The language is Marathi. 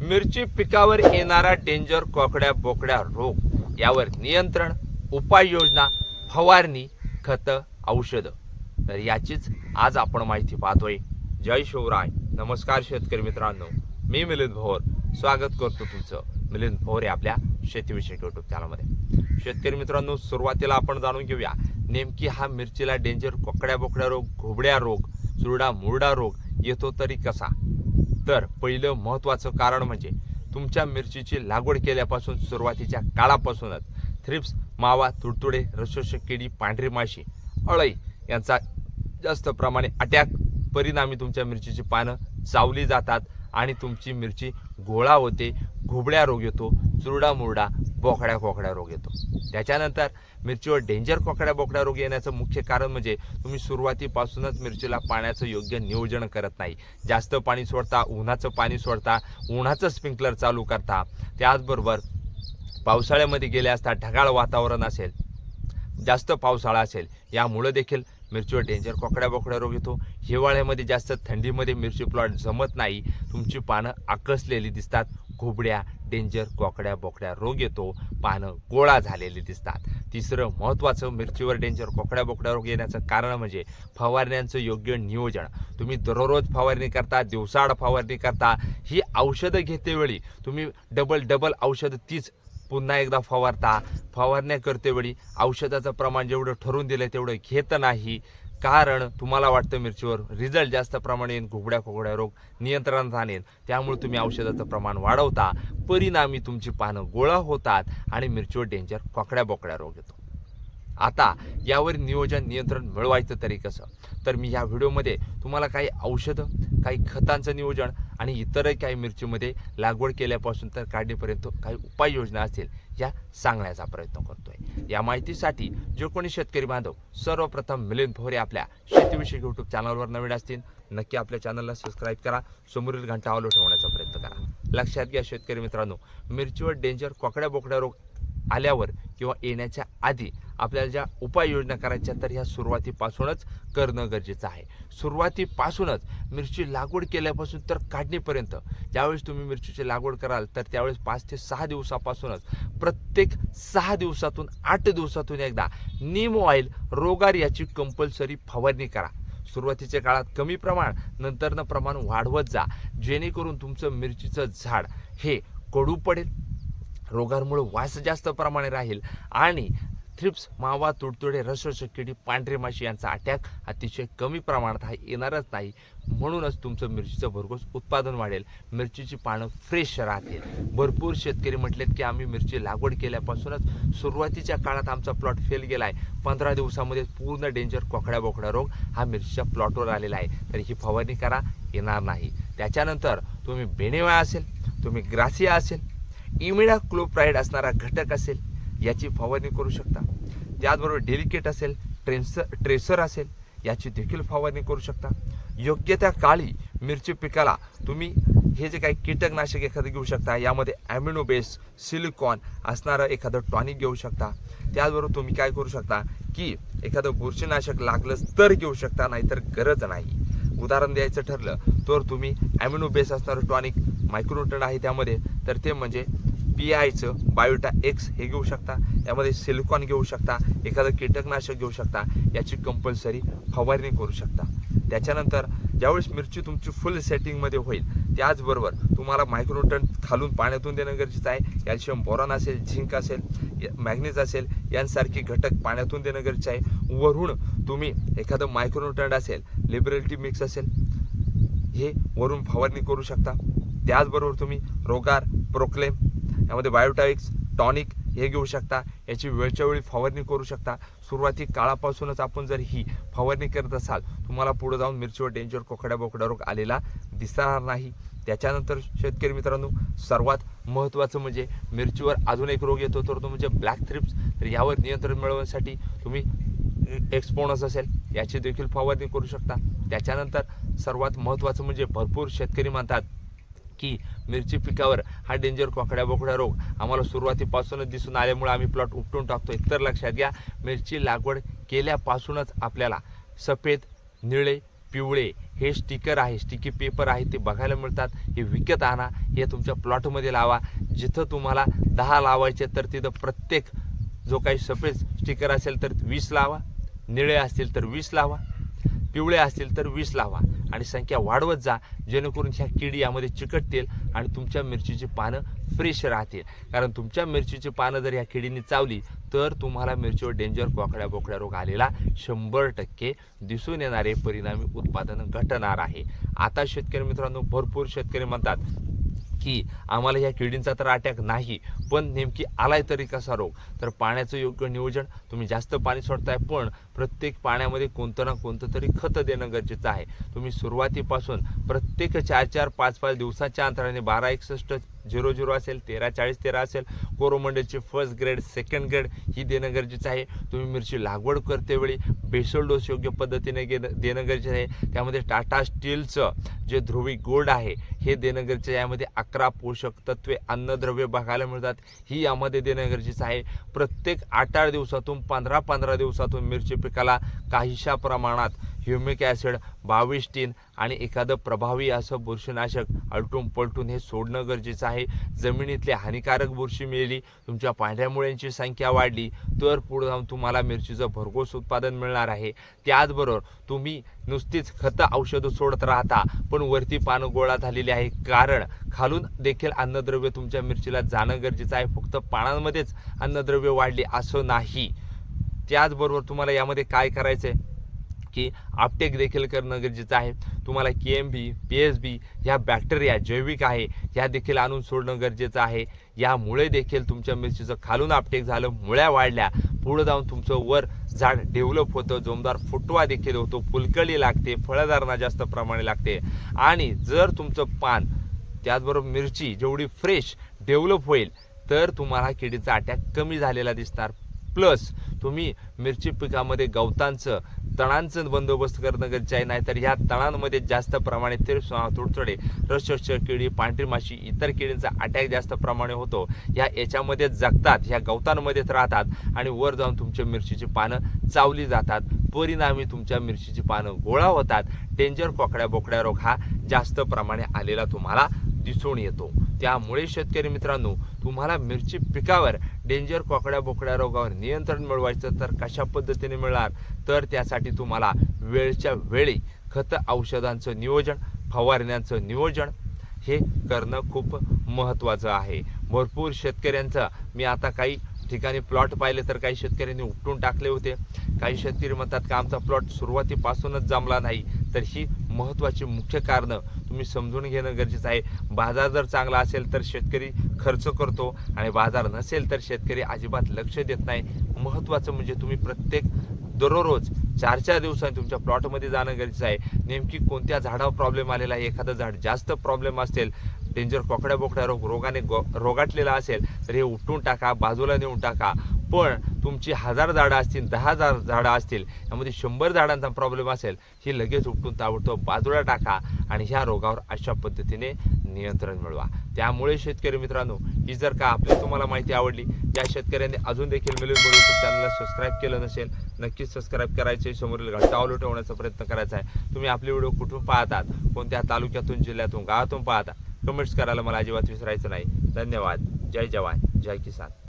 मिरची पिकावर येणारा डेंजर कोकड्या बोकड्या रोग यावर नियंत्रण उपाययोजना फवारणी खतं औषधं. तर याचीच आज आपण माहिती पाहतोय. जय शिवराय. नमस्कार शेतकरी मित्रांनो. मी मिलिंद भोर. स्वागत करतो तुमचं मिलिंद भोर या आपल्या शेतीविषयक युट्यूब चॅनलमध्ये शेतकरी मित्रांनो सुरुवातीला आपण जाणून घेऊया. नेमकी हा मिरचीला डेंजर कोकड्या बोकड्या रोग घोबड्या रोग चुरडा मुरडा रोग येतो तरी कसा? तर पहिलं महत्त्वाचं कारण म्हणजे तुमच्या मिरचीची लागवड केल्यापासून सुरुवातीच्या काळापासूनच थ्रिप्स मावा तुडतुडे रसोषक किडी पांढरी माशी अळई यांचा जास्त प्रमाणे अटॅक परिणामी तुमच्या मिरचीची पानं चावली जातात आणि तुमची मिरची गोळा होते घोबड्या रोग येतो चुरडा मुरडा बोकड्या खोकड्या रोग येतो. त्याच्यानंतर मिरचीवर डेंजर कोकड्या बोकड्या रोग येण्याचं मुख्य कारण म्हणजे तुम्ही सुरुवातीपासूनच मिरचीला पाण्याचं योग्य नियोजन करत नाही. जास्त पाणी सोडता उन्हाचं पाणी सोडता उन्हाचं स्प्रिंकलर चालू करता. त्याचबरोबर पावसाळ्यामध्ये गेले असता ढगाळ वातावरण असेल जास्त पावसाळा असेल यामुळं देखील मिरचीवर डेंजर कोकड्या बोकड्या रोग येतो. हिवाळ्यामध्ये जास्त थंडीमध्ये मिरची प्लॉट जमत नाही. तुमची पानं आकसलेली दिसतात घोबड्या डेंजर कोकड्या बोकड्या रोग येतो पानं गोळा झालेली दिसतात. तिसरं महत्त्वाचं मिरचीवर डेंजर कोकड्या बोकड्या रोग येण्याचं कारण म्हणजे फवारण्यांचं योग्य नियोजन. तुम्ही दररोज फवारणी करता दिवसाआड फवारणी करता ही औषधं घेतेवेळी तुम्ही डबल डबल औषधं तीच पुन्हा एकदा फवारता. फवारण्या करतेवेळी औषधाचं प्रमाण जेवढं ठरवून दिलं तेवढं घेत नाही. कारण तुम्हाला वाटतं मिरचीवर रिझल्ट जास्त प्रमाणे येईल घुगड्या खोगड्या रोग नियंत्रणात आणेल त्यामुळे तुम्ही औषधाचं प्रमाण वाढवता परिणामी तुमची पानं गोळा होतात आणि मिरचीवर डेंजर खोकड्या बोकड्या रोग येतो. आता यावर नियोजन नियंत्रण मिळवायचं तरी कसं? तर मी या व्हिडिओमध्ये तुम्हाला काही औषधं काही खतांचं नियोजन आणि इतरही काही मिरचीमध्ये लागवड केल्यापासून तर काढणीपर्यंत काही उपाययोजना असतील या सांगण्याचा प्रयत्न करतोय. या माहितीसाठी जो कोणी शेतकरी बांधव सर्वप्रथम मिलिंद भोरे आपल्या शेतीविषयक यूट्यूब चॅनलवर नवीन असतील नक्की आपल्या चॅनलला सबस्क्राईब करा. समोरील घंटा ऑलो ठेवण्याचा प्रयत्न करा. लक्षात घ्या शेतकरी मित्रांनो मिरचीवर डेंजर कोकड्या बोकड्या रोग आल्यावर किंवा येण्याच्या आधी आपल्याला ज्या उपाययोजना करायच्या तर ह्या सुरुवातीपासूनच करणं गरजेचं आहे. सुरुवातीपासूनच मिरची लागवड केल्यापासून तर काढणीपर्यंत. ज्यावेळेस तुम्ही मिरचीची लागवड कराल तर त्यावेळेस पाच ते सहा दिवसापासूनच प्रत्येक सहा दिवसातून आठ दिवसातून एकदा नीम ऑइल रोगार याची कंपल्सरी फवारणी करा. सुरुवातीच्या काळात कमी प्रमाण नंतरनं प्रमाण वाढवत जा. जेणेकरून तुमचं मिरचीचं झाड हे कडू पडेल. रोगांमुळे वास जास्त प्रमाणे राहील आणि थ्रिप्स मावा तुडतुडे रसरसक किडी पांढरे माशी यांचा अटॅक अतिशय कमी प्रमाणात हा येणारच नाही. म्हणूनच तुमचं मिरचीचं भरघोस उत्पादन वाढेल. मिरचीची पानं फ्रेश राहतील. भरपूर शेतकरी म्हटलेत की आम्ही मिरची लागवड केल्यापासूनच सुरुवातीच्या काळात आमचा प्लॉट फेल गेला आहे पंधरा दिवसामध्ये पूर्ण डेंजर कोकड्या बोकड्या रोग हा मिरचीच्या प्लॉटवर आलेला आहे. तर ही फवारणी करा येणार नाही. त्याच्यानंतर तुम्ही बेणेवा असेल तुम्ही ग्रासिया असेल इमिडा क्लोप्राईड असणारा घटक असेल याची फवारणी करू शकता. त्याचबरोबर डेलिकेट असेल ट्रेन्सर ट्रेसर असेल याची देखील फवारणी करू शकता. योग्य त्या काळी मिरची पिकाला तुम्ही हे जे काही कीटकनाशक एखादं घेऊ शकता यामध्ये ॲमिनो बेस सिलिकॉन असणारं एखादं टॉनिक घेऊ शकता. त्याचबरोबर तुम्ही काय करू शकता की एखादं बुरशीनाशक लागलंच तर घेऊ शकता नाहीतर गरज नाही. उदाहरण द्यायचं ठरलं तर तुम्ही ॲमिनो बेस असणारं टॉनिक मायक्रोटन आहे त्यामध्ये तर ते म्हणजे पी आयचं बायोटा एक्स हे घेऊ शकता. यामध्ये सिलिकॉन घेऊ शकता. एखादं कीटकनाशक घेऊ शकता. याची कंपल्सरी फवारणी करू शकता. त्याच्यानंतर ज्यावेळेस मिरची तुमची फुल सेटिंगमध्ये होईल त्याचबरोबर तुम्हाला मायक्रोटन खालून पाण्यातून देणं गरजेचं आहे. कॅल्शियम बोरॉन असेल झिंक असेल मॅग्नीज असेल यांसारखे घटक पाण्यातून देणं गरजेचं आहे. वरून तुम्ही एखादं मायक्रोन्युट्रंट असेल लिबरेलिटी मिक्स असेल हे वरून फवारणी करू शकता. त्याचबरोबर तुम्ही रोगार प्रोक्लेम यामध्ये बायोटाईक्स टॉनिक हे घेऊ शकता. याची वेळच्या वेळी फवारणी करू शकता. सुरुवाती काळापासूनच आपण जर ही फवारणी करत असाल तुम्हाला पुढे जाऊन मिरचीवर डेंजर कोकड्या बोकड्या रोग आलेला दिसणार नाही. त्याच्यानंतर शेतकरी मित्रांनो सर्वात महत्त्वाचं म्हणजे मिरचीवर अजून एक रोग येतो तर तो म्हणजे ब्लॅक थ्रिप्स तर यावर नियंत्रण मिळवण्यासाठी तुम्ही एक्सपोनस असेल याची देखील फवारणी करू शकता. त्याच्यानंतर सर्वात महत्त्वाचं म्हणजे भरपूर शेतकरी म्हणतात की मिरची पिकावर हा डेंजर कोकड्या बोकड्या रोग आम्हाला सुरुवातीपासूनच दिसून आल्यामुळे आम्ही प्लॉट उपटून टाकतो तर लक्षात घ्या मिरची लागवड केल्यापासूनच आपल्याला सफेद निळे पिवळे हे स्टिकर आहे स्टिकी पेपर आहे ते बघायला मिळतात. हे विकत आणा हे तुमच्या प्लॉटमध्ये लावा. जिथं तुम्हाला दहा लावायचे तर तिथं प्रत्येक जो काही सफेद स्टिकर असेल तर वीस लावा निळे असतील तर वीस लावा पिवळे असतील तर वीस लावा. आणि संख्या वाढवत जा जेणेकरून ह्या किडी यामध्ये चिकटतील आणि तुमच्या मिरचीची पानं फ्रेश राहतील. कारण तुमच्या मिरचीची पानं जर ह्या किडीने चावली तर तुम्हाला मिरचीवर डेंजर कोकड्या बोकड्या रोग आलेला शंभर टक्के दिसून येणारे परिणामी उत्पादन घटणार आहे. आता शेतकरी मित्रांनो भरपूर शेतकरी म्हणतात की आम्हाला ह्या किडींचा तर अटॅक नाही पण नेमकी आलाय तरी कसा रोग? तर पाण्याचं योग्य नियोजन तुम्ही जास्त पाणी सोडताय पण प्रत्येक पाण्यामध्ये कोणतं ना कोणतं तरी खतं देणं गरजेचं आहे. तुम्ही सुरुवातीपासून प्रत्येक चार चार पाच पाच दिवसाच्या अंतराने बारा एकसष्ट झिरो झिरो असेल तेरा चाळीस तेरा असेल कोरोमंडलची फर्स्ट ग्रेड सेकंड ग्रेड ही देणं गरजेचं आहे. तुम्ही मिरची लागवड करतेवेळी बेसल डोस योग्य पद्धतीने घेणं देणं गरजेचं आहे. त्यामध्ये टाटा स्टीलचं जे ध्रुवी गोल्ड आहे हे देणं गरजेचं यामध्ये अकरा पोषक तत्वे अन्नद्रव्य बघायला मिळतात. ही यामध्ये देणं गरजेचं आहे. प्रत्येक आठ आठ दिवसातून पंधरा पंधरा दिवसातून मिरची पिकाला काहीशा प्रमाणात ह्युमिक ॲसिड बावीस टीन आणि एखादं प्रभावी असं बुरशीनाशक आलटून पलटून हे सोडणं गरजेचं आहे. जमिनीतले हानिकारक बुरशी मिळाली तुमच्या पांढऱ्या मुळ्यांची संख्या वाढली तर पुढे जाऊन तुम्हाला मिरचीचं भरघोस उत्पादन मिळणार आहे. त्याचबरोबर तुम्ही नुसतीच खतं औषधं सोडत राहता पण वरती पानं गोळा झालेली आहे कारण खालून देखील अन्नद्रव्य तुमच्या मिरचीला जाणं गरजेचं आहे. फक्त पानांमध्येच अन्नद्रव्य वाढली असं नाही. त्याचबरोबर तुम्हाला यामध्ये काय करायचं आहे की आपटेक देखील करणं गरजेचं आहे. तुम्हाला K M B P S B ह्या बॅक्टेरिया जैविक आहे ह्या देखील आणून सोडणं गरजेचं आहे. यामुळे देखील तुमच्या मिरचीचं खालून आपटेक झालं मुळ्या वाढल्या. पुढं जाऊन तुमचं वर झाड डेव्हलप होतं जोमदार फुटवा देखील होतो फुलकळी लागते फळधारणा जास्त प्रमाणे लागते. आणि जर तुमचं पान त्याचबरोबर मिरची जेवढी फ्रेश डेव्हलप होईल तर तुम्हाला किडीचा अटॅक कमी झालेला दिसणार. प्लस तुम्ही मिरची पिकामध्ये गवतांचं तणांचं बंदोबस्त करणं गरजेचं आहे नाहीतर ह्या तणांमध्ये जास्त प्रमाणे ते तुडतुडे रसच किडी पांढरी माशी इतर किडींचा अटॅक जास्त प्रमाणे होतो. ह्या याच्यामध्ये जगतात ह्या गवतांमध्येच राहतात आणि वर जाऊन तुमच्या मिरचीची पानं चावली जातात. परिणामी तुमच्या मिरचीची पानं गोळा होतात. डेंजर कोकड्या बोकड्या रोग हा जास्त प्रमाणे आलेला तुम्हाला दिसून येतो. त्यामुळे शेतकरी मित्रांनो तुम्हाला मिरची पिकावर डेंजर कोकड्या बोकड्या रोगावर नियंत्रण मिळवायचं तर कशा पद्धतीने मिळणार? तर त्यासाठी तुम्हाला वेळच्या वेळी खत औषधांचं नियोजन फवारण्यांचं नियोजन हे करणं खूप महत्त्वाचं आहे. भरपूर शेतकऱ्यांचं मी आता काही ठिकाणी प्लॉट पाहिले तर काही शेतकऱ्यांनी उपटून टाकले होते. काही शेतकरी म्हणतात का आमचा प्लॉट सुरुवातीपासूनच जमला नाही. तर ही महत्त्वाची मुख्य कारणं तुम्ही समजून घेणं गरजेचं आहे. बाजार जर चांगला असेल तर शेतकरी खर्च करतो आणि बाजार नसेल तर शेतकरी अजिबात लक्ष देत नाही. महत्त्वाचं म्हणजे तुम्ही प्रत्येक दररोज चार चार दिवसांनी तुमच्या प्लॉटमध्ये जाणं गरजेचं आहे. नेमकी कोणत्या झाडावर प्रॉब्लेम आलेला आहे? एखादं झाड जास्त प्रॉब्लेम असेल डेंजर कोकड्या बोकड्या रोग रोगाने गो रोगाटलेला असेल तर हे उठून टाका बाजूला नेऊन टाका. पण तुमची हजार झाडं असतील दहा हजार झाडं असतील यामध्ये शंभर झाडांचा प्रॉब्लेम असेल ही लगेच उपटून ताबडतोब बाजूला टाका आणि ह्या रोगावर अशा पद्धतीने नियंत्रण मिळवा. त्यामुळे शेतकरी मित्रांनो ही जर का आपली तुम्हाला माहिती आवडली या शेतकऱ्यांनी अजून देखील मिळून मिळून यूट्यूब चॅनलला सबस्क्राईब केलं नसेल नक्कीच सबस्क्राईब करायचे समोरील घंटा ऑलो ठेवण्याचा प्रयत्न करायचा आहे. तुम्ही आपले व्हिडिओ कुठून पाहतात कोणत्या तालुक्यातून जिल्ह्यातून गावातून पाहता कमेंट्स करायला मला अजिबात विसरायचं नाही. धन्यवाद. जय जवान. जय किसान.